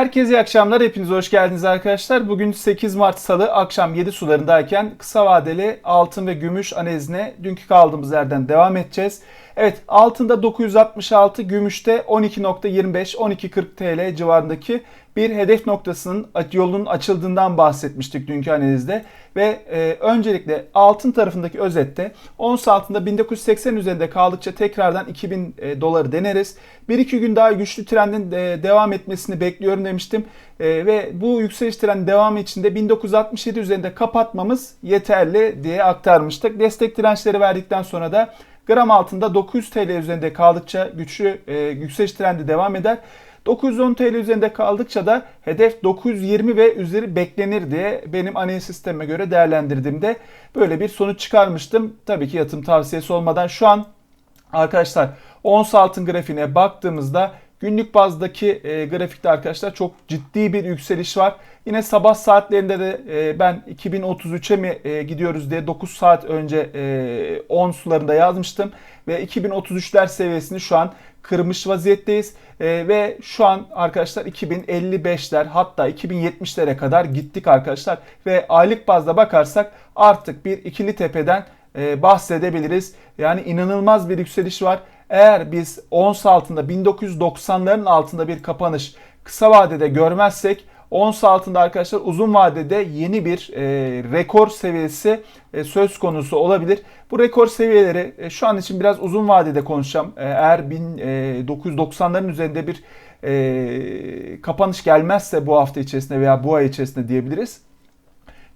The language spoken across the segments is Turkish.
Herkese iyi akşamlar. Hepiniz hoş geldiniz arkadaşlar. Bugün 8 Mart Salı akşam 7 sularındayken kısa vadeli altın ve gümüş analizine dünkü kaldığımız yerden devam edeceğiz. Evet altında 966, gümüşte 12.25, 12.40 TL civarındaki bir hedef noktasının yolunun açıldığından bahsetmiştik dünkü analizde. Ve e, öncelikle altın tarafındaki özette ons altında 1980 üzerinde kaldıkça tekrardan 2000 e, doları deneriz. 1-2 gün daha güçlü trendin e, devam etmesini bekliyorum demiştim. E, ve bu yükseliş trendi devamı içinde 1967 üzerinde kapatmamız yeterli diye aktarmıştık. Destek dirençleri verdikten sonra da gram altında 900 TL üzerinde kaldıkça güçlü e, yükseliş trendi devam eder. 910 TL üzerinde kaldıkça da hedef 920 ve üzeri beklenir diye benim analiz sisteme göre değerlendirdiğimde böyle bir sonuç çıkarmıştım. Tabii ki yatırım tavsiyesi olmadan şu an arkadaşlar ons altın grafiğine baktığımızda Günlük bazdaki e, grafikte arkadaşlar çok ciddi bir yükseliş var. Yine sabah saatlerinde de e, ben 2033'e mi e, gidiyoruz diye 9 saat önce e, 10 sularında yazmıştım. Ve 2033'ler seviyesini şu an kırmış vaziyetteyiz. E, ve şu an arkadaşlar 2055'ler hatta 2070'lere kadar gittik arkadaşlar. Ve aylık bazda bakarsak artık bir ikili tepeden e, bahsedebiliriz. Yani inanılmaz bir yükseliş var. Eğer biz ons altında 1990'ların altında bir kapanış kısa vadede görmezsek ons altında arkadaşlar uzun vadede yeni bir e, rekor seviyesi e, söz konusu olabilir. Bu rekor seviyeleri e, şu an için biraz uzun vadede konuşacağım. E, eğer 1990'ların e, üzerinde bir e, kapanış gelmezse bu hafta içerisinde veya bu ay içerisinde diyebiliriz.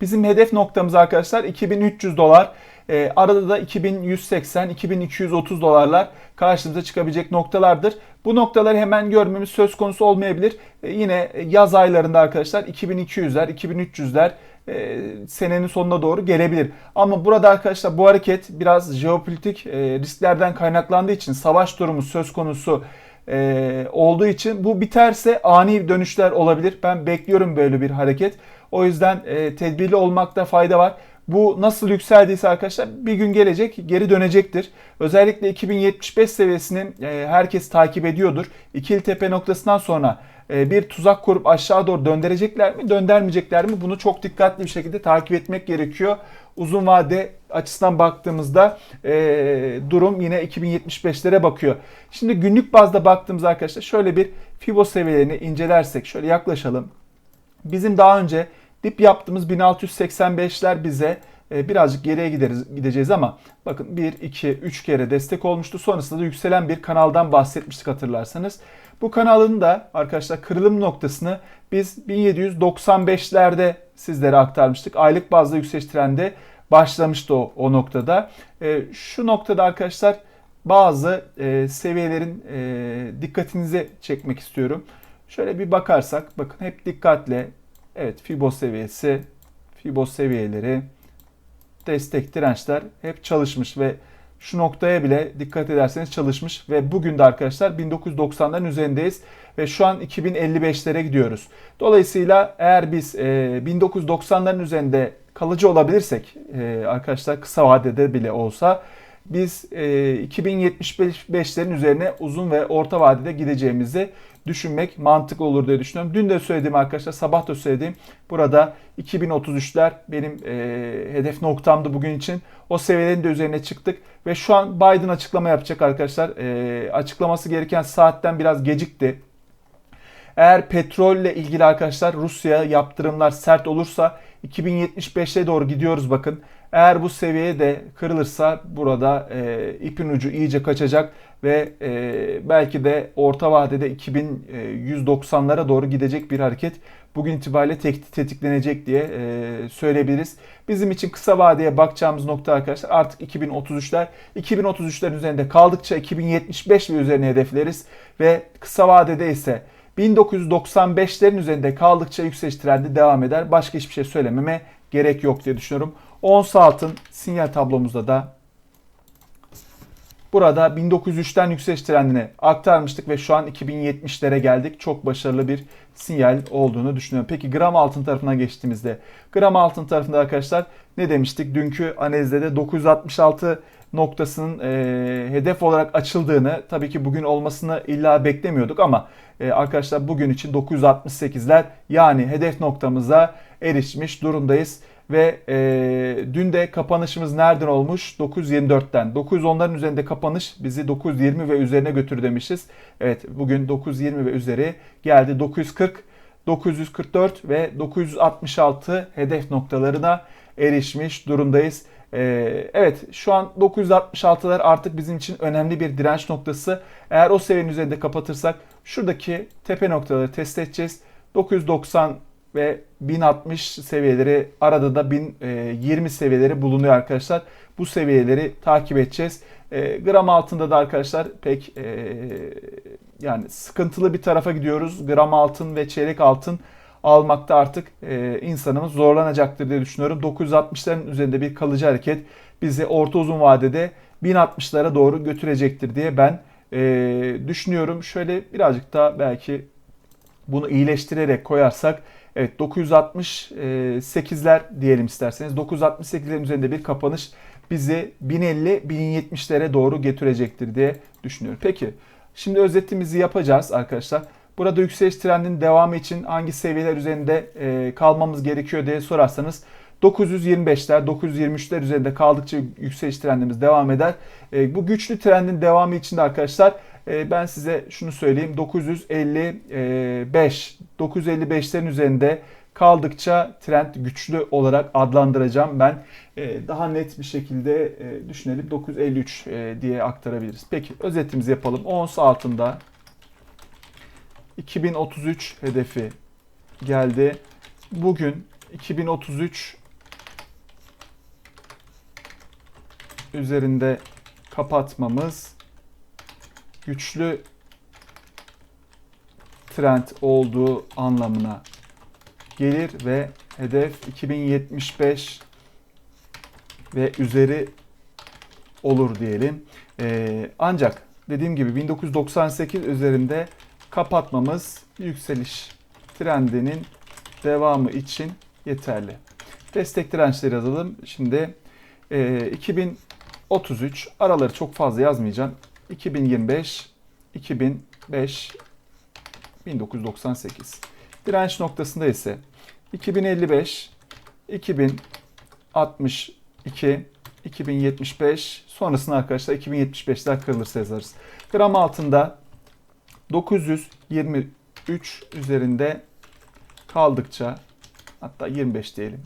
Bizim hedef noktamız arkadaşlar 2300 dolar. E, arada da 2180-2230 dolarlar karşımıza çıkabilecek noktalardır. Bu noktaları hemen görmemiz söz konusu olmayabilir. E, yine yaz aylarında arkadaşlar 2200'ler, 2300'ler e, senenin sonuna doğru gelebilir. Ama burada arkadaşlar bu hareket biraz jeopolitik e, risklerden kaynaklandığı için savaş durumu söz konusu e, olduğu için bu biterse ani dönüşler olabilir. Ben bekliyorum böyle bir hareket. O yüzden e, tedbirli olmakta fayda var. Bu nasıl yükseldiyse arkadaşlar bir gün gelecek geri dönecektir. Özellikle 2075 seviyesini e, herkes takip ediyordur. İkili tepe noktasından sonra e, bir tuzak kurup aşağı doğru döndürecekler mi döndürmeyecekler mi bunu çok dikkatli bir şekilde takip etmek gerekiyor. Uzun vade açısından baktığımızda e, durum yine 2075'lere bakıyor. Şimdi günlük bazda baktığımız arkadaşlar şöyle bir Fibo seviyelerini incelersek şöyle yaklaşalım. Bizim daha önce Dip yaptığımız 1685'ler bize e, birazcık geriye gideriz, gideceğiz ama bakın 1, 2, 3 kere destek olmuştu. Sonrasında da yükselen bir kanaldan bahsetmiştik hatırlarsanız. Bu kanalın da arkadaşlar kırılım noktasını biz 1795'lerde sizlere aktarmıştık. Aylık bazda yükseliş trendi başlamıştı o, o noktada. E, şu noktada arkadaşlar bazı e, seviyelerin e, dikkatinizi çekmek istiyorum. Şöyle bir bakarsak bakın hep dikkatle Evet Fibo seviyesi, Fibo seviyeleri, destek dirençler hep çalışmış ve şu noktaya bile dikkat ederseniz çalışmış ve bugün de arkadaşlar 1990'ların üzerindeyiz ve şu an 2055'lere gidiyoruz. Dolayısıyla eğer biz e, 1990'ların üzerinde kalıcı olabilirsek e, arkadaşlar kısa vadede bile olsa biz e, 2075'lerin üzerine uzun ve orta vadede gideceğimizi düşünmek mantıklı olur diye düşünüyorum. Dün de söylediğim arkadaşlar sabah da söylediğim burada 2033'ler benim e, hedef noktamdı bugün için. O seviyelerin de üzerine çıktık ve şu an Biden açıklama yapacak arkadaşlar. E, açıklaması gereken saatten biraz gecikti. Eğer petrolle ilgili arkadaşlar Rusya yaptırımlar sert olursa 2075'e doğru gidiyoruz bakın. Eğer bu seviye de kırılırsa burada e, ipin ucu iyice kaçacak ve e, belki de orta vadede 2190'lara doğru gidecek bir hareket bugün itibariyle tek, tetiklenecek diye e, söyleyebiliriz. Bizim için kısa vadeye bakacağımız nokta arkadaşlar artık 2033'ler. 2033'lerin üzerinde kaldıkça 2075 ve üzerine hedefleriz ve kısa vadede ise 1995'lerin üzerinde kaldıkça yükseliş trendi devam eder. Başka hiçbir şey söylememe gerek yok diye düşünüyorum. Ons altın sinyal tablomuzda da Burada 1903'ten yükseliş trendine aktarmıştık ve şu an 2070'lere geldik. Çok başarılı bir sinyal olduğunu düşünüyorum. Peki gram altın tarafına geçtiğimizde gram altın tarafında arkadaşlar ne demiştik? Dünkü analizde de 966 noktasının e, hedef olarak açıldığını tabii ki bugün olmasını illa beklemiyorduk ama e, arkadaşlar bugün için 968'ler yani hedef noktamıza erişmiş durumdayız. Ve e, dün de kapanışımız nereden olmuş? 9.24'ten. 9.10'ların üzerinde kapanış bizi 9.20 ve üzerine götür demişiz. Evet bugün 9.20 ve üzeri geldi. 940, 944 ve 966 hedef noktalarına erişmiş durumdayız. Ee, evet şu an 966'lar artık bizim için önemli bir direnç noktası. Eğer o seviyenin üzerinde kapatırsak şuradaki tepe noktaları test edeceğiz. 990 ve 1060 seviyeleri arada da 1020 seviyeleri bulunuyor arkadaşlar. Bu seviyeleri takip edeceğiz. E, gram altında da arkadaşlar pek e, yani sıkıntılı bir tarafa gidiyoruz. Gram altın ve çeyrek altın almakta artık e, insanımız zorlanacaktır diye düşünüyorum. 960'ların üzerinde bir kalıcı hareket bizi orta uzun vadede 1060'lara doğru götürecektir diye ben e, düşünüyorum. Şöyle birazcık daha belki bunu iyileştirerek koyarsak Evet 968'ler diyelim isterseniz. 968'lerin üzerinde bir kapanış bizi 1050-1070'lere doğru getirecektir diye düşünüyorum. Peki şimdi özetimizi yapacağız arkadaşlar. Burada yükseliş trendinin devamı için hangi seviyeler üzerinde e, kalmamız gerekiyor diye sorarsanız 925'ler, 923'ler üzerinde kaldıkça yükseliş trendimiz devam eder. E, bu güçlü trendin devamı için de arkadaşlar e, ben size şunu söyleyeyim. 955, 955'lerin üzerinde kaldıkça trend güçlü olarak adlandıracağım ben. E, daha net bir şekilde e, düşünelim 953 diye aktarabiliriz. Peki özetimizi yapalım. Ons altında 2033 hedefi geldi. Bugün 2033 üzerinde kapatmamız güçlü trend olduğu anlamına gelir ve hedef 2075 ve üzeri olur diyelim. Ee, ancak dediğim gibi 1998 üzerinde kapatmamız yükseliş trendinin devamı için yeterli. Destek dirençleri yazalım. Şimdi e, 2033 araları çok fazla yazmayacağım. 2025, 2005, 1998. Direnç noktasında ise 2055, 2062, 2075 sonrasında arkadaşlar 2075'ler kırılırsa yazarız. Gram altında 923 üzerinde kaldıkça hatta 25 diyelim.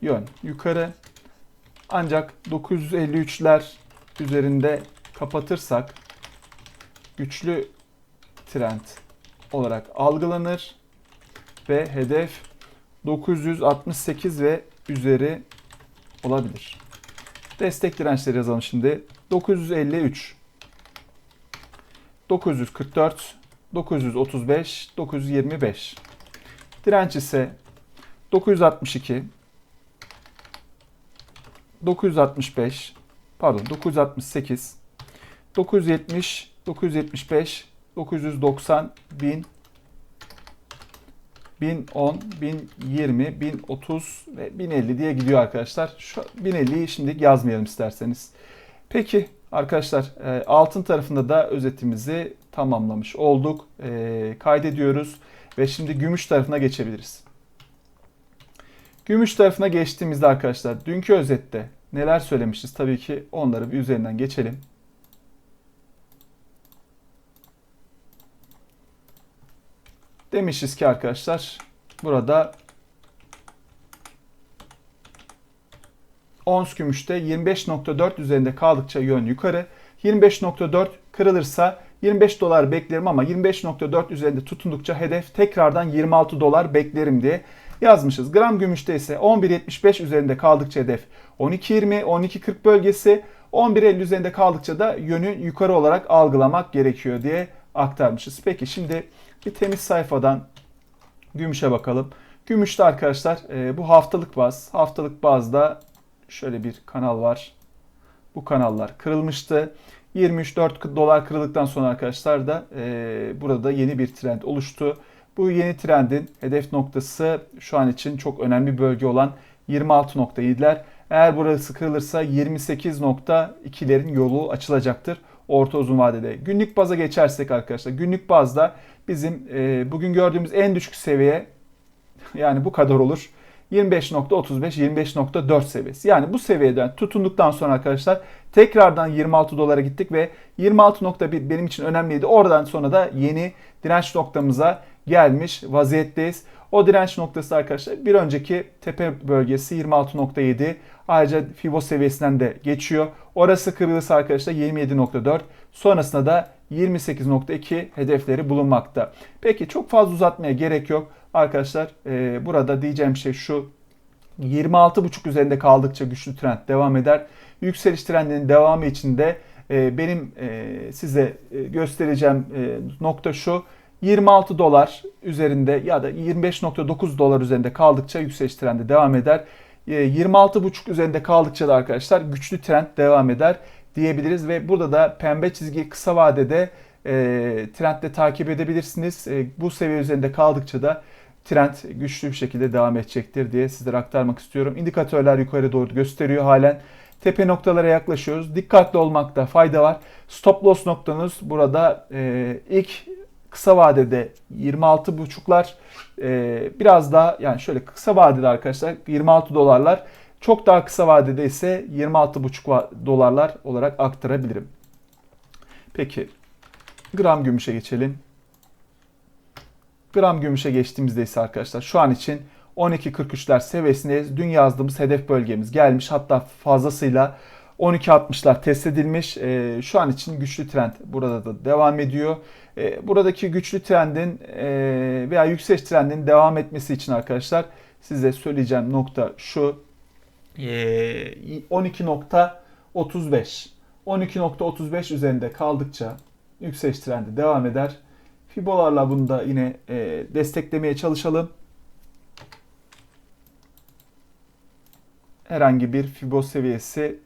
Yön yukarı ancak 953'ler üzerinde kapatırsak güçlü trend olarak algılanır ve hedef 968 ve üzeri olabilir. Destek dirençleri yazalım şimdi. 953 944 935 925 Direnç ise 962 965 pardon 968 970 975 990 1000 1010, 1020, 1030 ve 1050 diye gidiyor arkadaşlar. Şu 1050'yi şimdi yazmayalım isterseniz. Peki arkadaşlar e, altın tarafında da özetimizi tamamlamış olduk. E, kaydediyoruz ve şimdi gümüş tarafına geçebiliriz. Gümüş tarafına geçtiğimizde arkadaşlar dünkü özette neler söylemişiz? Tabii ki onları bir üzerinden geçelim. Demişiz ki arkadaşlar burada ons gümüşte 25.4 üzerinde kaldıkça yön yukarı. 25.4 kırılırsa 25 dolar beklerim ama 25.4 üzerinde tutundukça hedef tekrardan 26 dolar beklerim diye yazmışız. Gram gümüşte ise 11.75 üzerinde kaldıkça hedef 12.20, 12.40 bölgesi 11.50 üzerinde kaldıkça da yönü yukarı olarak algılamak gerekiyor diye aktarmışız. Peki şimdi bir temiz sayfadan gümüşe bakalım. Gümüşte arkadaşlar e, bu haftalık baz. Haftalık bazda şöyle bir kanal var. Bu kanallar kırılmıştı. 23.4 dolar kırıldıktan sonra arkadaşlar da e, burada yeni bir trend oluştu. Bu yeni trendin hedef noktası şu an için çok önemli bir bölge olan 26.7'ler. Eğer burası kırılırsa 28.2'lerin yolu açılacaktır orta uzun vadede. Günlük baza geçersek arkadaşlar günlük bazda bizim e, bugün gördüğümüz en düşük seviye yani bu kadar olur. 25.35-25.4 seviyesi. Yani bu seviyeden tutunduktan sonra arkadaşlar tekrardan 26 dolara gittik ve 26.1 benim için önemliydi. Oradan sonra da yeni direnç noktamıza gelmiş vaziyetteyiz. O direnç noktası arkadaşlar bir önceki tepe bölgesi 26.7. Ayrıca Fibo seviyesinden de geçiyor. Orası kırılırsa arkadaşlar 27.4. Sonrasında da 28.2 hedefleri bulunmakta. Peki çok fazla uzatmaya gerek yok. Arkadaşlar e, burada diyeceğim şey şu. 26.5 üzerinde kaldıkça güçlü trend devam eder. Yükseliş trendinin devamı için de e, benim e, size e, göstereceğim e, nokta şu. 26 dolar üzerinde ya da 25.9 dolar üzerinde kaldıkça yükseliş trendi devam eder. 26.5 üzerinde kaldıkça da arkadaşlar güçlü trend devam eder diyebiliriz ve burada da pembe çizgi kısa vadede e, trendde takip edebilirsiniz. E, bu seviye üzerinde kaldıkça da trend güçlü bir şekilde devam edecektir diye sizlere aktarmak istiyorum. İndikatörler yukarı doğru gösteriyor halen. Tepe noktalara yaklaşıyoruz. Dikkatli olmakta fayda var. Stop loss noktanız burada e, ilk kısa vadede 26.5'lar e, biraz daha yani şöyle kısa vadede arkadaşlar 26 dolarlar çok daha kısa vadede ise 26.5 dolarlar olarak aktarabilirim. Peki gram gümüşe geçelim. Gram gümüşe geçtiğimizde ise arkadaşlar şu an için 12.43'ler seviyesindeyiz. Dün yazdığımız hedef bölgemiz gelmiş. Hatta fazlasıyla 12.60'lar test edilmiş. E, şu an için güçlü trend burada da devam ediyor. E, buradaki güçlü trendin e, veya yükseliş trendinin devam etmesi için arkadaşlar size söyleyeceğim nokta şu. E, 12.35 12.35 üzerinde kaldıkça yükseliş trendi devam eder. Fibolarla bunu da yine e, desteklemeye çalışalım. Herhangi bir Fibo seviyesi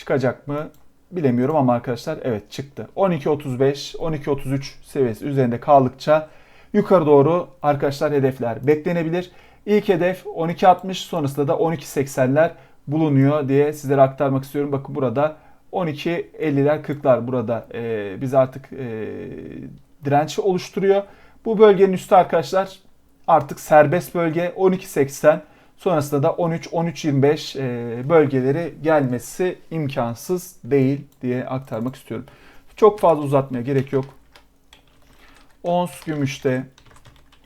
çıkacak mı bilemiyorum ama arkadaşlar evet çıktı. 12.35, 12.33 seviyesi üzerinde kaldıkça yukarı doğru arkadaşlar hedefler beklenebilir. İlk hedef 12.60 sonrasında da 12.80'ler bulunuyor diye sizlere aktarmak istiyorum. Bakın burada 12.50'ler 40'lar burada e, biz artık e, direnci oluşturuyor. Bu bölgenin üstü arkadaşlar artık serbest bölge 12.80 sonrasında da 13-13.25 e, bölgeleri gelmesi imkansız değil diye aktarmak istiyorum. Çok fazla uzatmaya gerek yok. Ons gümüşte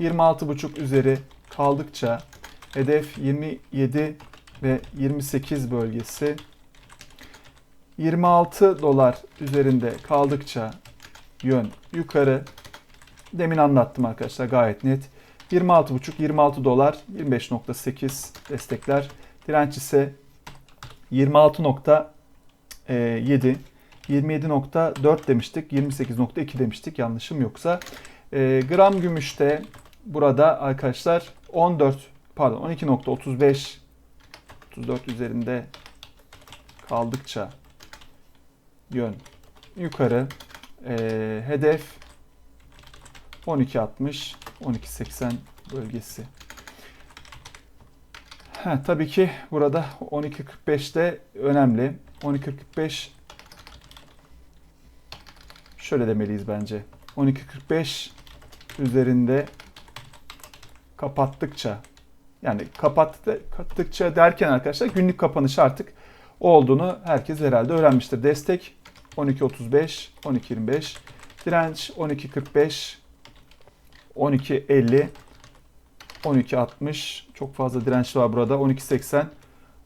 26.5 üzeri kaldıkça hedef 27 ve 28 bölgesi 26 dolar üzerinde kaldıkça yön yukarı. Demin anlattım arkadaşlar gayet net. 26,5 dolar 25.8 destekler. Direnç ise 26.7 27.4 demiştik. 28.2 demiştik yanlışım yoksa. E, gram gümüşte burada arkadaşlar 14 pardon 12.35 34 üzerinde kaldıkça yön yukarı e, hedef 12.60 12.80 bölgesi. Ha, tabii ki burada 12.45'te önemli. 12.45 şöyle demeliyiz bence. 12.45 üzerinde kapattıkça yani kapattıkça derken arkadaşlar günlük kapanış artık olduğunu herkes herhalde öğrenmiştir. Destek 12.35, 12.25, direnç 12.45, 12.50, 12.60 çok fazla direnç var burada. 12.80,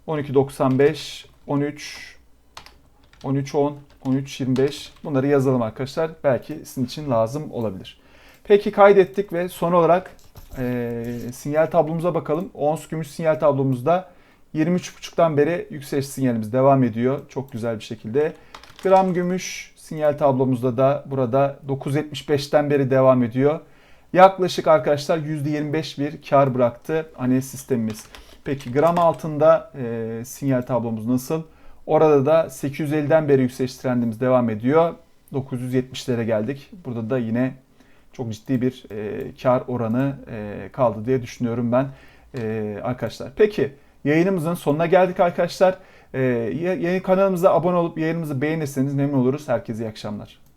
12.95, 13, 13.10, 13.25 bunları yazalım arkadaşlar. Belki sizin için lazım olabilir. Peki kaydettik ve son olarak e, sinyal tablomuza bakalım. Ons gümüş sinyal tablomuzda 23.5'tan beri yükseliş sinyalimiz devam ediyor. Çok güzel bir şekilde. Gram gümüş sinyal tablomuzda da burada 9.75'ten beri devam ediyor. Yaklaşık arkadaşlar %25 bir kar bıraktı analiz sistemimiz. Peki gram altında e, sinyal tablomuz nasıl? Orada da 850'den beri yükseliş trendimiz devam ediyor. 970'lere geldik. Burada da yine çok ciddi bir e, kar oranı e, kaldı diye düşünüyorum ben e, arkadaşlar. Peki yayınımızın sonuna geldik arkadaşlar. E, yayın kanalımıza abone olup yayınımızı beğenirseniz memnun oluruz. Herkese iyi akşamlar.